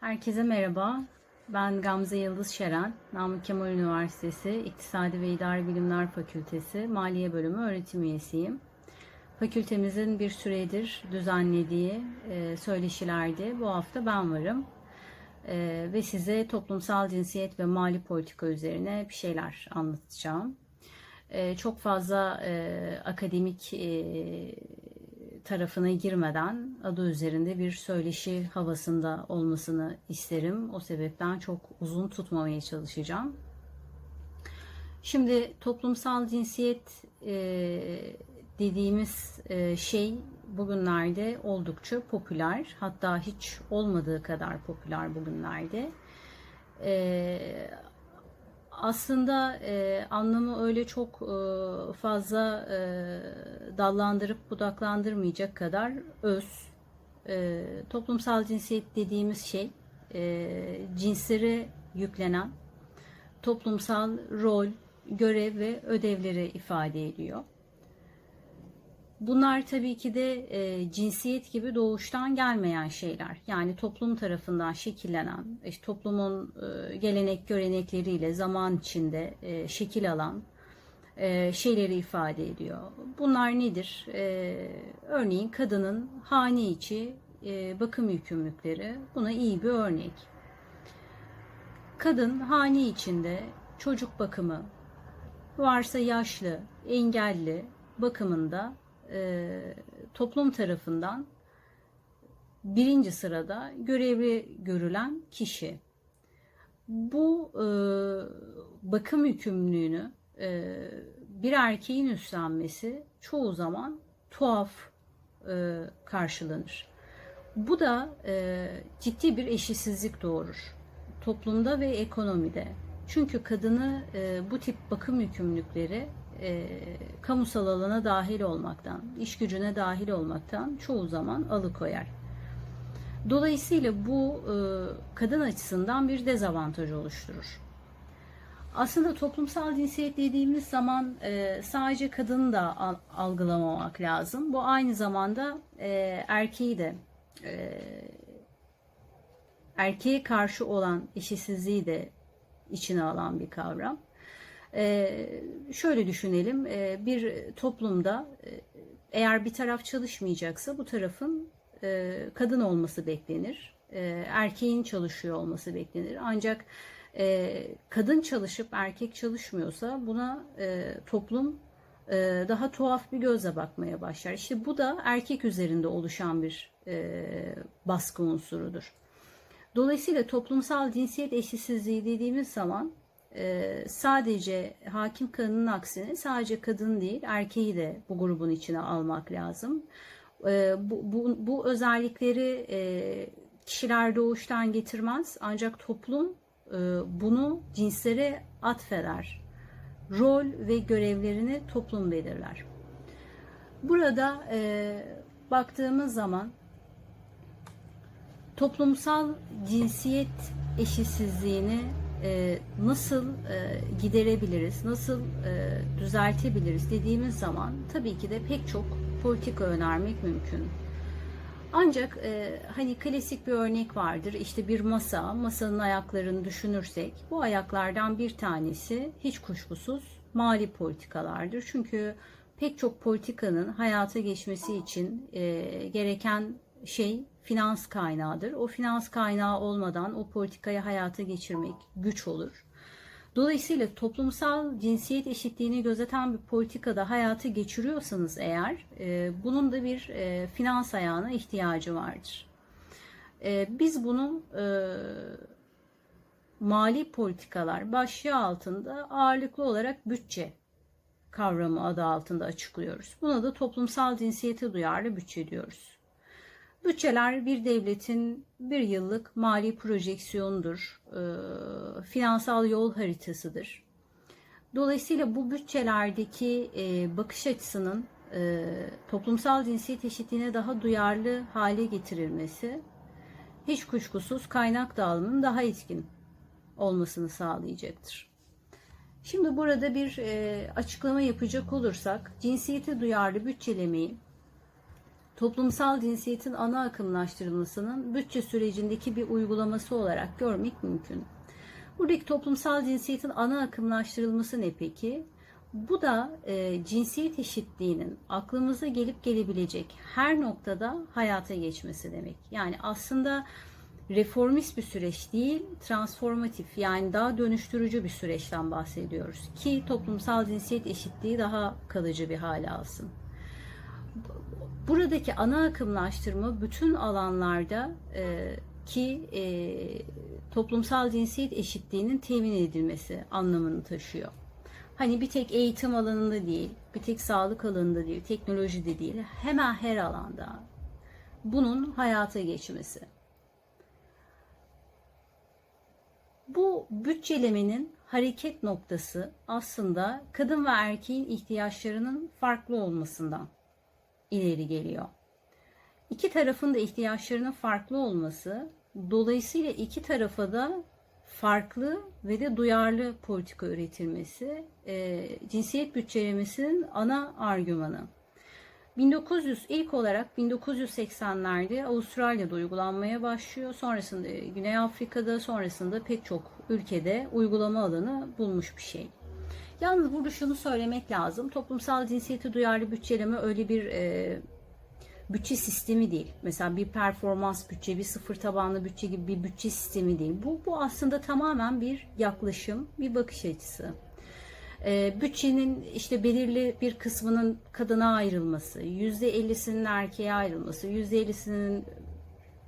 Herkese merhaba. Ben Gamze Yıldız Şeren, Namık Kemal Üniversitesi İktisadi ve İdari Bilimler Fakültesi Maliye Bölümü öğretim üyesiyim. Fakültemizin bir süredir düzenlediği e, söyleşilerde bu hafta ben varım. E, ve size toplumsal cinsiyet ve mali politika üzerine bir şeyler anlatacağım. E, çok fazla akademik tarafına girmeden adı üzerinde bir söyleşi havasında olmasını isterim. O sebepten çok uzun tutmamaya çalışacağım. Şimdi toplumsal cinsiyet e, dediğimiz e, şey bugünlerde oldukça popüler. Hatta hiç olmadığı kadar popüler bugünlerde. E, aslında e, anlamı öyle çok e, fazla e, dallandırıp budaklandırmayacak kadar öz. E, toplumsal cinsiyet dediğimiz şey e, cinslere yüklenen toplumsal rol, görev ve ödevleri ifade ediyor. Bunlar tabii ki de e, cinsiyet gibi doğuştan gelmeyen şeyler. Yani toplum tarafından şekillenen, işte toplumun e, gelenek görenekleriyle zaman içinde e, şekil alan e, şeyleri ifade ediyor. Bunlar nedir? E, örneğin kadının hane içi e, bakım yükümlülükleri buna iyi bir örnek. Kadın hane içinde çocuk bakımı, varsa yaşlı, engelli bakımında e, toplum tarafından birinci sırada görevli görülen kişi. Bu e, bakım yükümlülüğünü e, bir erkeğin üstlenmesi çoğu zaman tuhaf e, karşılanır. Bu da e, ciddi bir eşitsizlik doğurur toplumda ve ekonomide. Çünkü kadını e, bu tip bakım yükümlülükleri e, kamusal alana dahil olmaktan, iş gücüne dahil olmaktan çoğu zaman alıkoyar. Dolayısıyla bu e, kadın açısından bir dezavantaj oluşturur. Aslında toplumsal cinsiyet dediğimiz zaman e, sadece kadını da al, algılamamak lazım. Bu aynı zamanda e, erkeği de e, erkeğe karşı olan eşitsizliği de içine alan bir kavram. Ee, şöyle düşünelim, ee, bir toplumda e, eğer bir taraf çalışmayacaksa bu tarafın e, kadın olması beklenir, e, erkeğin çalışıyor olması beklenir. Ancak kadın çalışıp erkek çalışmıyorsa buna toplum daha tuhaf bir gözle bakmaya başlar. İşte bu da erkek üzerinde oluşan bir baskı unsurudur. Dolayısıyla toplumsal cinsiyet eşitsizliği dediğimiz zaman e, sadece hakim kadının aksine sadece kadın değil erkeği de bu grubun içine almak lazım. E, bu, bu, bu özellikleri e, kişiler doğuştan getirmez ancak toplum bunu cinslere atfeder. Rol ve görevlerini toplum belirler. Burada baktığımız zaman toplumsal cinsiyet eşitsizliğini e, nasıl e, giderebiliriz, nasıl e, düzeltebiliriz dediğimiz zaman tabii ki de pek çok politika önermek mümkün. Ancak e, hani klasik bir örnek vardır. İşte bir masa, masanın ayaklarını düşünürsek bu ayaklardan bir tanesi hiç kuşkusuz mali politikalardır. Çünkü pek çok politikanın hayata geçmesi için e, gereken şey finans kaynağıdır. O finans kaynağı olmadan o politikayı hayata geçirmek güç olur. Dolayısıyla toplumsal cinsiyet eşitliğini gözeten bir politikada hayata geçiriyorsanız eğer e, bunun da bir e, finans ayağına ihtiyacı vardır. E, biz bunu e, mali politikalar başlığı altında ağırlıklı olarak bütçe kavramı adı altında açıklıyoruz. Buna da toplumsal cinsiyete duyarlı bütçe diyoruz. Bütçeler bir devletin bir yıllık mali projeksiyonudur, e, finansal yol haritasıdır. Dolayısıyla bu bütçelerdeki e, bakış açısının e, toplumsal cinsiyet eşitliğine daha duyarlı hale getirilmesi hiç kuşkusuz kaynak dağılımının daha etkin olmasını sağlayacaktır. Şimdi burada bir açıklama yapacak olursak cinsiyete duyarlı bütçelemeyi toplumsal cinsiyetin ana akımlaştırılmasının bütçe sürecindeki bir uygulaması olarak görmek mümkün. Buradaki toplumsal cinsiyetin ana akımlaştırılması ne peki? Bu da e, cinsiyet eşitliğinin aklımıza gelip gelebilecek her noktada hayata geçmesi demek. Yani aslında reformist bir süreç değil, transformatif yani daha dönüştürücü bir süreçten bahsediyoruz ki toplumsal cinsiyet eşitliği daha kalıcı bir hale alsın. Buradaki ana akımlaştırma bütün alanlarda e, ki e, toplumsal cinsiyet eşitliğinin temin edilmesi anlamını taşıyor. Hani bir tek eğitim alanında değil, bir tek sağlık alanında değil, teknolojide değil, hemen her alanda bunun hayata geçmesi. Bu bütçelemenin hareket noktası aslında kadın ve erkeğin ihtiyaçlarının farklı olmasından ileri geliyor. İki tarafın da ihtiyaçlarının farklı olması dolayısıyla iki tarafa da farklı ve de duyarlı politika üretilmesi e, cinsiyet bütçelemesinin ana argümanı. 1900 ilk olarak 1980'lerde Avustralya'da uygulanmaya başlıyor. Sonrasında Güney Afrika'da, sonrasında pek çok ülkede uygulama alanı bulmuş bir şey. Yalnız burada şunu söylemek lazım. Toplumsal cinsiyeti duyarlı bütçeleme öyle bir e, bütçe sistemi değil. Mesela bir performans bütçe, bir sıfır tabanlı bütçe gibi bir bütçe sistemi değil. Bu, bu aslında tamamen bir yaklaşım, bir bakış açısı. E, bütçenin işte belirli bir kısmının kadına ayrılması, yüzde ellisinin erkeğe ayrılması, yüzde ellisinin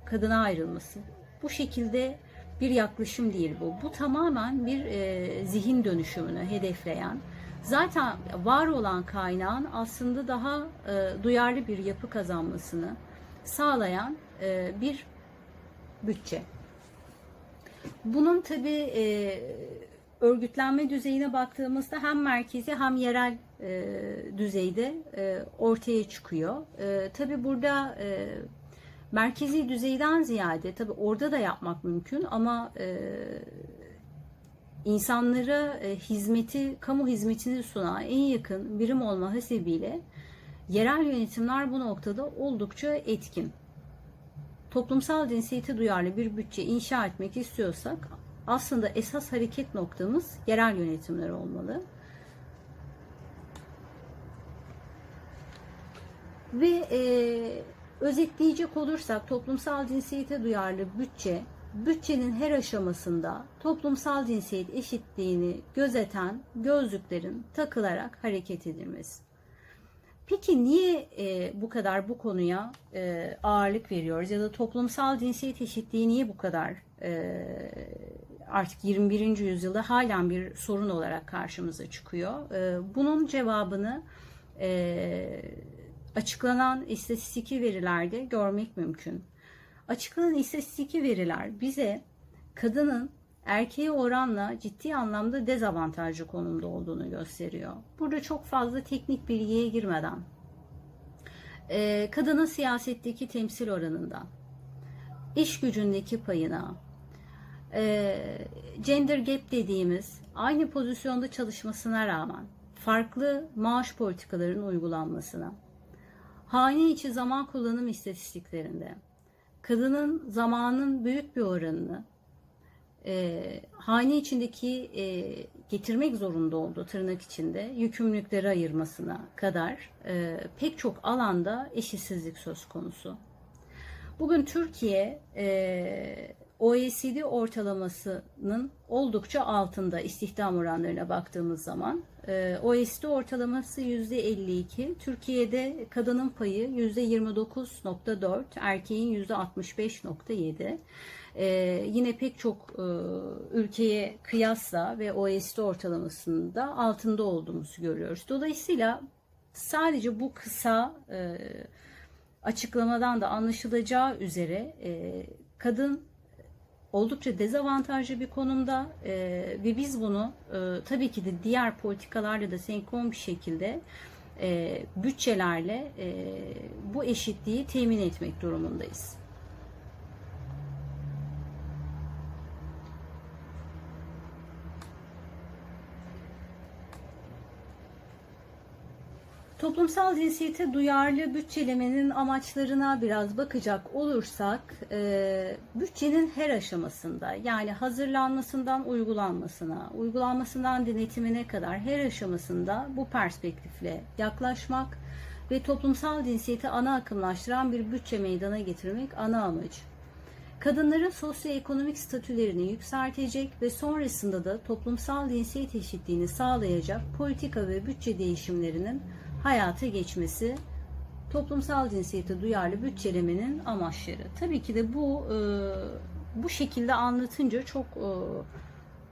kadına ayrılması. Bu şekilde bir yaklaşım değil bu. Bu tamamen bir e, zihin dönüşümünü hedefleyen, zaten var olan kaynağın aslında daha e, duyarlı bir yapı kazanmasını sağlayan e, bir bütçe. Bunun tabi e, örgütlenme düzeyine baktığımızda hem merkezi hem yerel e, düzeyde e, ortaya çıkıyor. E, tabi burada e, merkezi düzeyden ziyade tabi orada da yapmak mümkün ama e, insanlara e, hizmeti, kamu hizmetini sunan en yakın birim olma hasebiyle yerel yönetimler bu noktada oldukça etkin. Toplumsal cinsiyeti duyarlı bir bütçe inşa etmek istiyorsak aslında esas hareket noktamız yerel yönetimler olmalı. Ve e, özetleyecek olursak toplumsal cinsiyete duyarlı bütçe bütçenin her aşamasında toplumsal cinsiyet eşitliğini gözeten gözlüklerin takılarak hareket edilmesi. Peki niye e, bu kadar bu konuya e, ağırlık veriyoruz ya da toplumsal cinsiyet eşitliği niye bu kadar e, artık 21. yüzyılda halen bir sorun olarak karşımıza çıkıyor? E, bunun cevabını e, açıklanan istatistiki verilerde görmek mümkün. Açıklanan istatistiki veriler bize kadının erkeğe oranla ciddi anlamda dezavantajlı konumda olduğunu gösteriyor. Burada çok fazla teknik bilgiye girmeden e, kadının siyasetteki temsil oranından, iş gücündeki payına, e, gender gap dediğimiz aynı pozisyonda çalışmasına rağmen farklı maaş politikalarının uygulanmasına, hane içi zaman kullanım istatistiklerinde, kadının zamanın büyük bir oranını e, hane içindeki e, getirmek zorunda olduğu tırnak içinde yükümlülükleri ayırmasına kadar e, pek çok alanda eşitsizlik söz konusu. Bugün Türkiye e, OECD ortalamasının oldukça altında istihdam oranlarına baktığımız zaman e, OECD ortalaması %52, Türkiye'de kadının payı %29.4, erkeğin %65.7. Ee, yine pek çok e, ülkeye kıyasla ve OECD ortalamasında altında olduğumuzu görüyoruz. Dolayısıyla sadece bu kısa e, açıklamadan da anlaşılacağı üzere e, kadın oldukça dezavantajlı bir konumda e, ve biz bunu e, tabii ki de diğer politikalarla da senkron bir şekilde e, bütçelerle e, bu eşitliği temin etmek durumundayız. Toplumsal cinsiyete duyarlı bütçelemenin amaçlarına biraz bakacak olursak, e, bütçenin her aşamasında yani hazırlanmasından uygulanmasına, uygulanmasından denetimine kadar her aşamasında bu perspektifle yaklaşmak ve toplumsal cinsiyeti ana akımlaştıran bir bütçe meydana getirmek ana amacı. Kadınların sosyoekonomik statülerini yükseltecek ve sonrasında da toplumsal cinsiyet eşitliğini sağlayacak politika ve bütçe değişimlerinin hayata geçmesi toplumsal cinsiyete duyarlı bütçelemenin amaçları. Tabii ki de bu e, bu şekilde anlatınca çok e,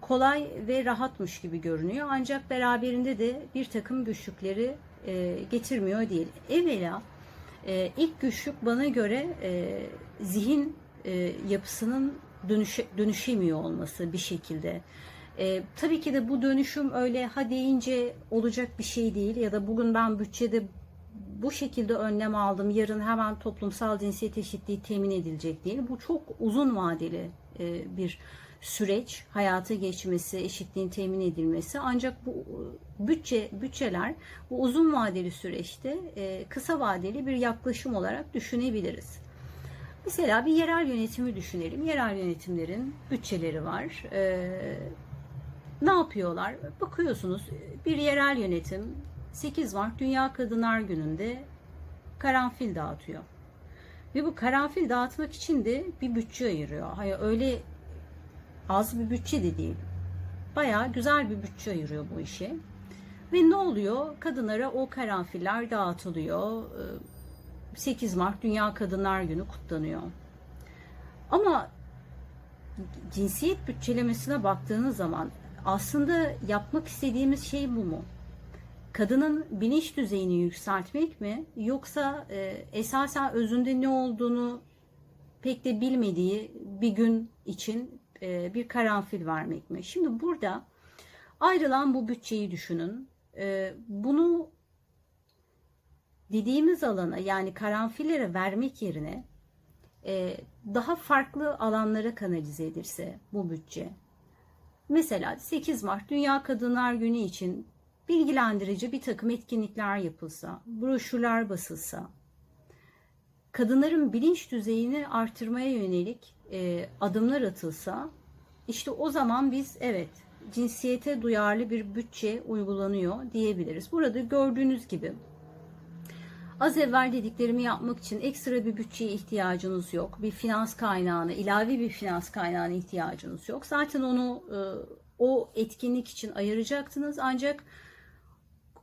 kolay ve rahatmış gibi görünüyor. Ancak beraberinde de bir takım güçlükleri e, getirmiyor değil. Evvela ilk güçlük bana göre zihin yapısının dönüşe, dönüşemiyor olması bir şekilde. E, tabii ki de bu dönüşüm öyle ha deyince olacak bir şey değil ya da bugün ben bütçede bu şekilde önlem aldım yarın hemen toplumsal cinsiyet eşitliği temin edilecek değil. Bu çok uzun vadeli e, bir süreç hayata geçmesi, eşitliğin temin edilmesi. Ancak bu bütçe bütçeler bu uzun vadeli süreçte e, kısa vadeli bir yaklaşım olarak düşünebiliriz. Mesela bir yerel yönetimi düşünelim. Yerel yönetimlerin bütçeleri var. Ee, ne yapıyorlar? Bakıyorsunuz bir yerel yönetim 8 Mart Dünya Kadınlar Günü'nde karanfil dağıtıyor. Ve bu karanfil dağıtmak için de bir bütçe ayırıyor. Hayır öyle az bir bütçe de değil. Bayağı güzel bir bütçe ayırıyor bu işe. Ve ne oluyor? Kadınlara o karanfiller dağıtılıyor. 8 Mart Dünya Kadınlar Günü kutlanıyor. Ama cinsiyet bütçelemesine baktığınız zaman aslında yapmak istediğimiz şey bu mu? Kadının bilinç düzeyini yükseltmek mi yoksa e, esasen özünde ne olduğunu pek de bilmediği bir gün için e, bir karanfil vermek mi? Şimdi burada ayrılan bu bütçeyi düşünün. E, bunu dediğimiz alana yani karanfillere vermek yerine e, daha farklı alanlara kanalize edilse bu bütçe. Mesela 8 Mart Dünya Kadınlar Günü için bilgilendirici bir takım etkinlikler yapılsa, broşürler basılsa, kadınların bilinç düzeyini artırmaya yönelik e, adımlar atılsa, işte o zaman biz evet cinsiyete duyarlı bir bütçe uygulanıyor diyebiliriz. Burada gördüğünüz gibi Az evvel dediklerimi yapmak için ekstra bir bütçeye ihtiyacınız yok. Bir finans kaynağına, ilave bir finans kaynağına ihtiyacınız yok. Zaten onu e, o etkinlik için ayıracaktınız ancak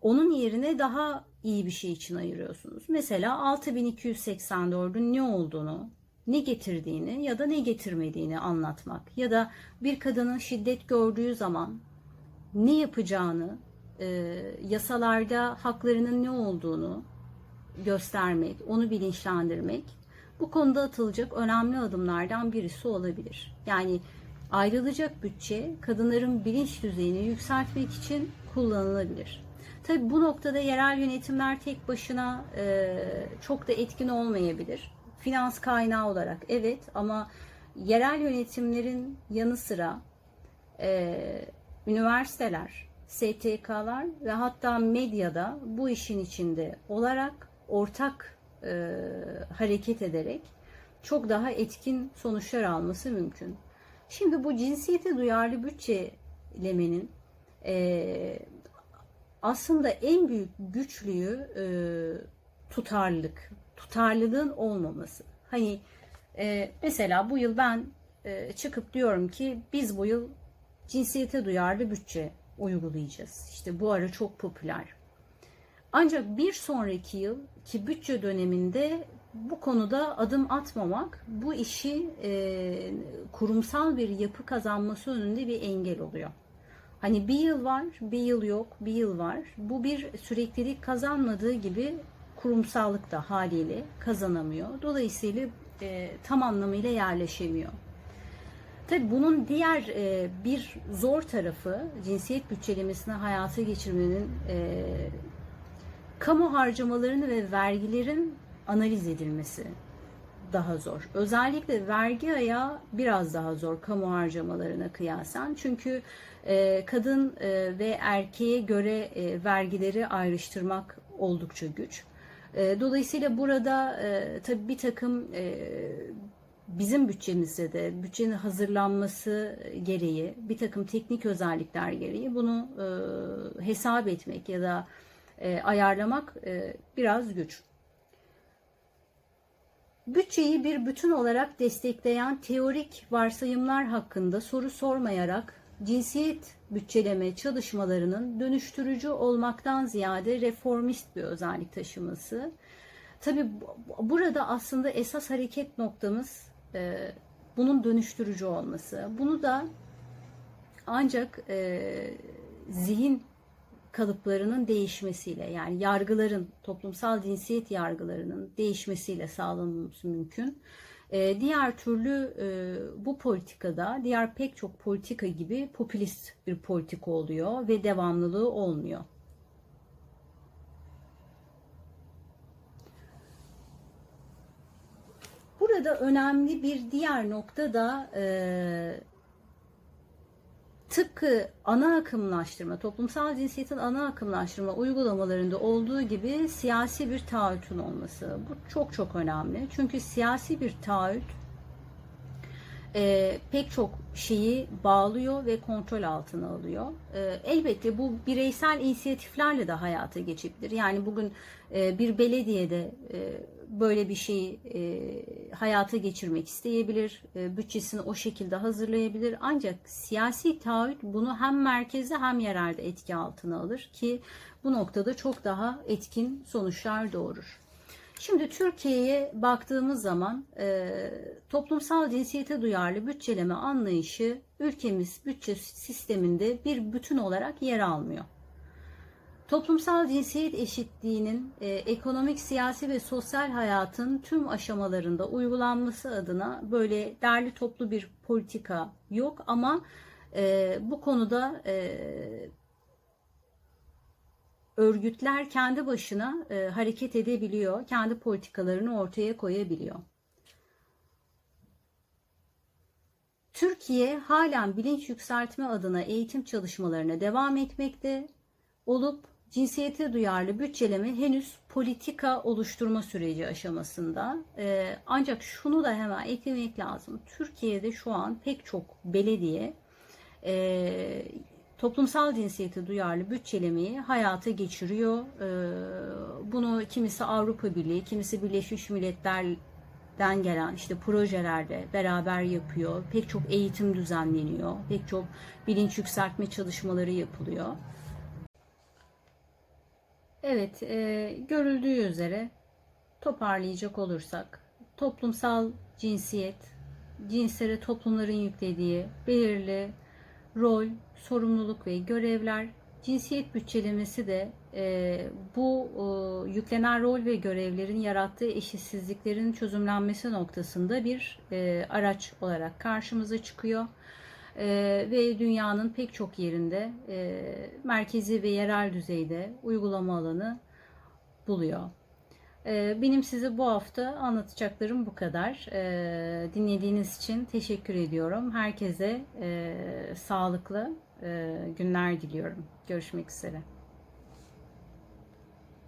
onun yerine daha iyi bir şey için ayırıyorsunuz. Mesela 6284'ün ne olduğunu, ne getirdiğini ya da ne getirmediğini anlatmak ya da bir kadının şiddet gördüğü zaman ne yapacağını, e, yasalarda haklarının ne olduğunu göstermek, onu bilinçlendirmek bu konuda atılacak önemli adımlardan birisi olabilir. Yani ayrılacak bütçe kadınların bilinç düzeyini yükseltmek için kullanılabilir. Tabi bu noktada yerel yönetimler tek başına e, çok da etkin olmayabilir. Finans kaynağı olarak evet ama yerel yönetimlerin yanı sıra e, üniversiteler, STK'lar ve hatta medyada bu işin içinde olarak ortak e, hareket ederek çok daha etkin sonuçlar alması mümkün. Şimdi bu cinsiyete duyarlı bütçelemenin e, aslında en büyük güçlüğü e, tutarlılık, tutarlılığın olmaması. Hani e, mesela bu yıl ben e, çıkıp diyorum ki biz bu yıl cinsiyete duyarlı bütçe uygulayacağız. İşte bu ara çok popüler. Ancak bir sonraki yıl ki bütçe döneminde bu konuda adım atmamak bu işi e, kurumsal bir yapı kazanması önünde bir engel oluyor. Hani bir yıl var, bir yıl yok, bir yıl var. Bu bir süreklilik kazanmadığı gibi kurumsallık da haliyle kazanamıyor. Dolayısıyla e, tam anlamıyla yerleşemiyor. Tabii bunun diğer e, bir zor tarafı cinsiyet bütçelemesini hayata geçirmenin e, kamu harcamalarını ve vergilerin analiz edilmesi daha zor. Özellikle vergi ayağı biraz daha zor kamu harcamalarına kıyasen. Çünkü e, kadın e, ve erkeğe göre e, vergileri ayrıştırmak oldukça güç. E, dolayısıyla burada e, tabii bir takım e, bizim bütçemizde de bütçenin hazırlanması gereği bir takım teknik özellikler gereği bunu e, hesap etmek ya da e, ayarlamak e, biraz güç. Bütçeyi bir bütün olarak destekleyen teorik varsayımlar hakkında soru sormayarak cinsiyet bütçeleme çalışmalarının dönüştürücü olmaktan ziyade reformist bir özellik taşıması. Tabi burada aslında esas hareket noktamız e, bunun dönüştürücü olması. Bunu da ancak e, zihin kalıplarının değişmesiyle yani yargıların toplumsal cinsiyet yargılarının değişmesiyle sağlanması mümkün. Ee, diğer türlü e, bu politikada diğer pek çok politika gibi popülist bir politika oluyor ve devamlılığı olmuyor. Burada önemli bir diğer nokta da e, tıpkı ana akımlaştırma, toplumsal cinsiyetin ana akımlaştırma uygulamalarında olduğu gibi siyasi bir taahhütün olması. Bu çok çok önemli. Çünkü siyasi bir taahhüt e, pek çok şeyi bağlıyor ve kontrol altına alıyor. E, elbette bu bireysel inisiyatiflerle de hayata geçebilir. Yani bugün e, bir belediyede e, böyle bir şeyi e, hayata geçirmek isteyebilir, e, bütçesini o şekilde hazırlayabilir. Ancak siyasi taahhüt bunu hem merkezde hem yerelde etki altına alır ki bu noktada çok daha etkin sonuçlar doğurur. Şimdi Türkiye'ye baktığımız zaman e, toplumsal cinsiyete duyarlı bütçeleme anlayışı ülkemiz bütçe sisteminde bir bütün olarak yer almıyor. Toplumsal cinsiyet eşitliğinin e, ekonomik, siyasi ve sosyal hayatın tüm aşamalarında uygulanması adına böyle derli toplu bir politika yok ama e, bu konuda e, örgütler kendi başına e, hareket edebiliyor, kendi politikalarını ortaya koyabiliyor. Türkiye halen bilinç yükseltme adına eğitim çalışmalarına devam etmekte olup cinsiyete duyarlı bütçeleme henüz politika oluşturma süreci aşamasında. Ee, ancak şunu da hemen eklemek lazım. Türkiye'de şu an pek çok belediye e, toplumsal cinsiyete duyarlı bütçelemeyi hayata geçiriyor. Ee, bunu kimisi Avrupa Birliği, kimisi Birleşmiş Milletler'den gelen işte projelerde beraber yapıyor. Pek çok eğitim düzenleniyor. Pek çok bilinç yükseltme çalışmaları yapılıyor. Evet, e, görüldüğü üzere toparlayacak olursak toplumsal cinsiyet, cinslere toplumların yüklediği belirli rol, sorumluluk ve görevler, cinsiyet bütçelemesi de e, bu e, yüklenen rol ve görevlerin yarattığı eşitsizliklerin çözümlenmesi noktasında bir e, araç olarak karşımıza çıkıyor e, ve dünyanın pek çok yerinde e, merkezi ve yerel düzeyde uygulama alanı buluyor. E, benim size bu hafta anlatacaklarım bu kadar. E, dinlediğiniz için teşekkür ediyorum. Herkese e, sağlıklı e, günler diliyorum. Görüşmek üzere.